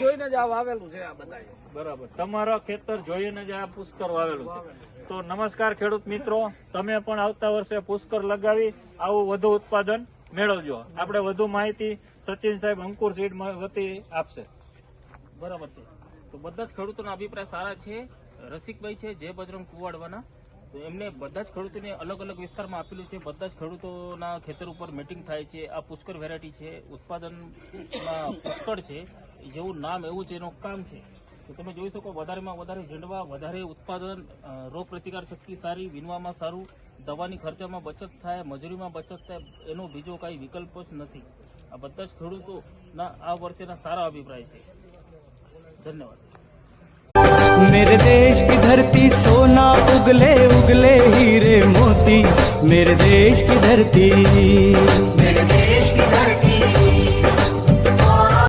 જોઈને જ આ વાવેલું છે આ બધા બરાબર. તમારા ખેતર જોઈને જ આ પુષ્કર વાવેલું છે. તો નમસ્કાર ખેડૂત મિત્રો. તમે પણ આવતા વર્ષે પુષ્કર લગાવી આવું વધુ ઉત્પાદન મેળવજો. આપણે વધુ માહિતી સચિન સાહેબ અંકુર સીડ વતી આપશે. બરાબર છે. તો બધા જ ખેડૂતોના અભિપ્રાય સારા છે. રસિકભાઈ છે જય બજરંગ કુવાડવાના. તો એમને બધા જ ખેડૂતોને અલગ અલગ વિસ્તારમાં આપેલું છે. બધા જ ખેડૂતોના ખેતર ઉપર મિટિંગ થાય છે. આ પુષ્કર વેરાયટી છે. ઉત્પાદનમાં પુષ્કળ છે. જેવું નામ એવું છે, એનું કામ છે. તો તમે જોઈ શકો વધારેમાં વધારે ઝીંડવા, વધારે ઉત્પાદન રોગ પ્રતિકાર શક્તિ સારી, વીણવામાં સારું, દવાની ખર્ચામાં બચત થાય, મજૂરીમાં બચત થાય, એનો બીજો કાંઈ વિકલ્પ જ નથી. આ બધા જ ખેડૂતોના આ વર્ષેના સારા અભિપ્રાય છે. ધન્યવાદ. મેરે દેશ કી ધરતી સો उगले उगले हीरे मोती मेरे देश की धरती मेरे